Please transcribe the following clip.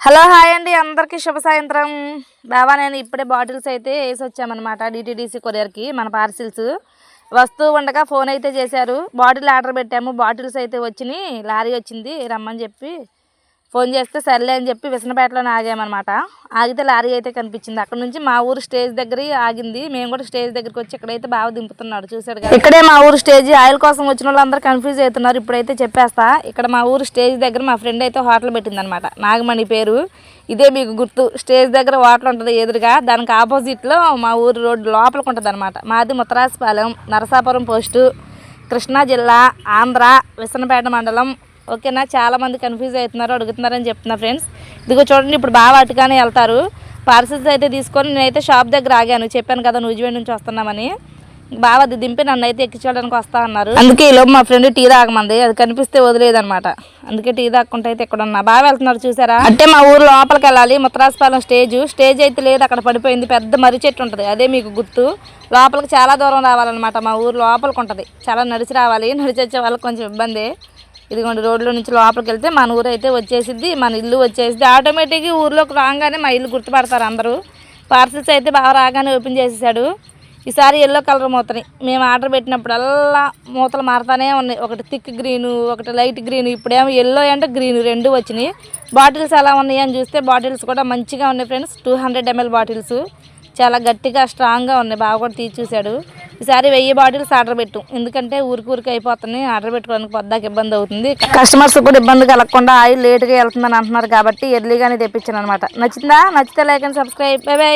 Hello hi అండి. అందరికీ శుభ సాయంత్రం. బాబా నేను ఇప్పుడే బాటిల్స్ అయితే వేసి వచ్చామన్నమాట డిటీడీసీ కొరియర్కి మన పార్సిల్స్. వస్తూ ఉండగా ఫోన్ అయితే చేశారు. బాటిల్ ఆర్డర్ పెట్టాము. బాటిల్స్ అయితే వచ్చినాయి. లారీ వచ్చింది. రమ్మని చెప్పి ఫోన్ చేస్తే సర్లే అని చెప్పి విసనపేటలోనే ఆగామన్నమాట. ఆగితే లారీ అయితే కనిపించింది. అక్కడ నుంచి మా ఊరు స్టేజ్ దగ్గర ఆగింది. మేము కూడా స్టేజ్ దగ్గరికి వచ్చి ఇక్కడైతే బాగా దింపుతున్నాడు. చూసాడు కదా. ఇక్కడే మా ఊరు స్టేజ్ ఆయిల్ కోసం వచ్చిన వాళ్ళందరూ కన్ఫ్యూజ్ అవుతున్నారు. ఇప్పుడైతే చెప్పేస్తా. ఇక్కడ మా ఊరు స్టేజ్ దగ్గర మా ఫ్రెండ్ అయితే హోటల్ పెట్టింది అనమాట నాగమణి పేరు. ఇదే మీకు గుర్తు. స్టేజ్ దగ్గర హోటల్ ఉంటుంది ఎదురుగా. దానికి ఆపోజిట్లో మా ఊరు రోడ్డు లోపలికి ఉంటుంది అనమాట మాది ముత్తరాజపాలెం నరసాపురం పోస్టు కృష్ణా జిల్లా ఆంధ్ర విసనపేట మండలం ఓకేనా? చాలామంది కన్ఫ్యూజ్ అవుతున్నారు అడుగుతున్నారని చెప్తున్నా ఫ్రెండ్స్ ఇదిగో చూడండి ఇప్పుడు బాగా అటుగానే వెళ్తారు. పార్సల్స్ అయితే తీసుకొని నేనైతే షాప్ దగ్గర ఆగాను. చెప్పాను కదా నూజివేడ్ నుంచి వస్తున్నామని బాగా అది దింపి నన్ను అయితే ఎక్కించడానికి వస్తా అన్నారు. అందుకే ఈలోపు మా ఫ్రెండ్ టీ తాగమంది. అది కనిపిస్తే వదిలేదనమాట అందుకే టీ తాగకుండా అయితే ఇక్కడ ఉన్నా బాగా వెళ్తున్నారు చూసారా? అంటే మా ఊరు లోపలికి వెళ్ళాలి. ముత్తరాజపాలెం స్టేజ్. స్టేజ్ అయితే లేదు అక్కడ పడిపోయింది. పెద్ద మర్రి చెట్టు ఉంటుంది. అదే మీకు గుర్తు. లోపలికి చాలా దూరం రావాలన్నమాట. మా ఊరు లోపలికి ఉంటుంది. చాలా నడిచి రావాలి. నడిచి వచ్చే వాళ్ళకి కొంచెం ఇబ్బంది. ఇదిగోండి రోడ్లో నుంచి లోపలికి వెళ్తే మన ఊరు అయితే వచ్చేసిద్ది మన ఇల్లు వచ్చేసిద్ది. ఆటోమేటిక్గా ఊర్లోకి రాగానే మా ఇల్లు గుర్తుపడతారు అందరూ. పార్సల్స్ అయితే బాగా రాగానే ఓపెన్ చేసేసాడు. ఈసారి ఎల్లో కలర్ మూతని. మేము ఆర్డర్ పెట్టినప్పుడల్లా మూతలు మారుతానే ఉన్నాయి. ఒకటి థిక్ గ్రీను ఒకటి లైట్ గ్రీన్ ఇప్పుడేమో ఎల్లో అంటే గ్రీన్ రెండు వచ్చినాయి. బాటిల్స్ ఎలా ఉన్నాయి అని చూస్తే బాటిల్స్ కూడా మంచిగా ఉన్నాయి friends two hundred ML bottles చాలా గట్టిగా స్ట్రాంగ్గా ఉన్నాయి. బాగా కూడా తీసి చూశాడు. ఈసారి వెయ్యి బాటిల్స్ ఆర్డర్ పెట్టు. ఎందుకంటే ఊరికి ఊరికి అయిపోతున్నాయి. ఆర్డర్ పెట్టుకోవడానికి పొద్దాకి ఇబ్బంది అవుతుంది. కస్టమర్స్ కూడా ఇబ్బంది కలగకుండా ఆయిల్ లేట్గా వెళ్తుందని అంటున్నారు కాబట్టి ఎర్లీగానే తెప్పించాను అనమాట నచ్చిందా? నచ్చితే like and subscribe bye bye